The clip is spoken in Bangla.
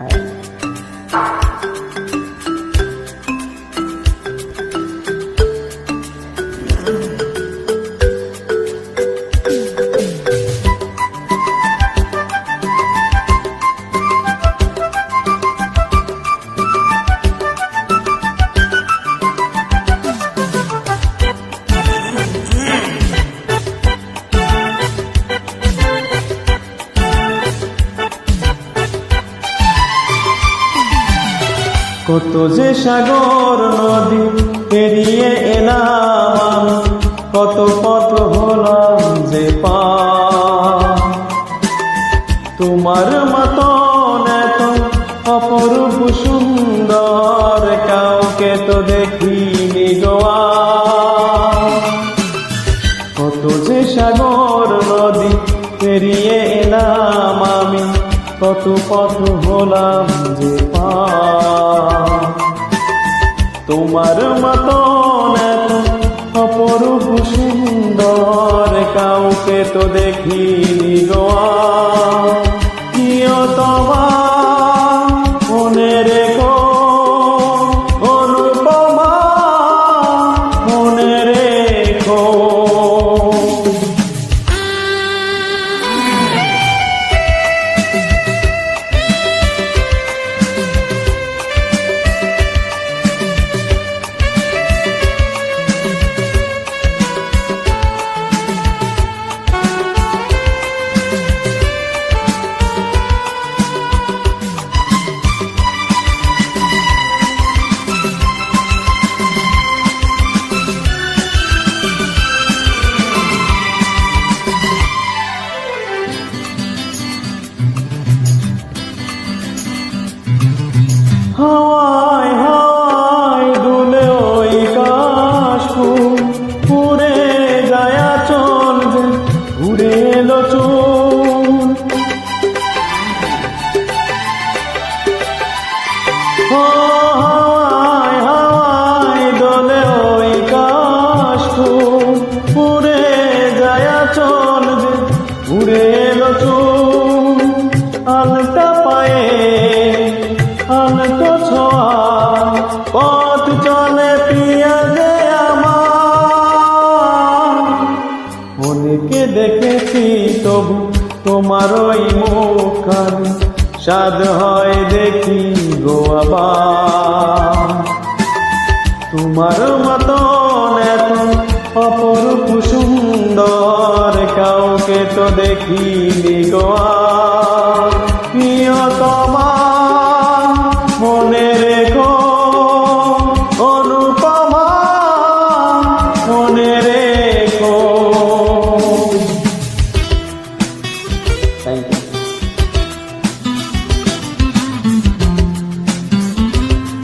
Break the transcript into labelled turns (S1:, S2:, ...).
S1: 아! কত যে সাগর নদী পেরিয়ে এলাম আমি, কত পথ হলাম যে পা তোমার মতন এত অপরূপ সুন্দর কাউকে তো দেখিনি কত যে সাগর নদী পেরিয়ে এলাম আমি, কত পথ হলাম যে পা তোমার মতন অপরূপ সুন্দর কাউকে তো দেখি গোয়া কি মনে হাওয়ায় দোলে ওই কাশফুল। উড়ে যায় চল যে উড়ে আলতা পায়ে, আলতো ছোঁয়া, পথ চলে পিয়া আমার। অনেকে দেখেছি তবু তোমার ওই মুখানি সাদ হয় দেখি গো তোমার মতন এত অপরূপ সুন্দর কাউকে তো দেখিনি গো প্রিয় তোমার মনে রেখো অনুপমা মনে ইউ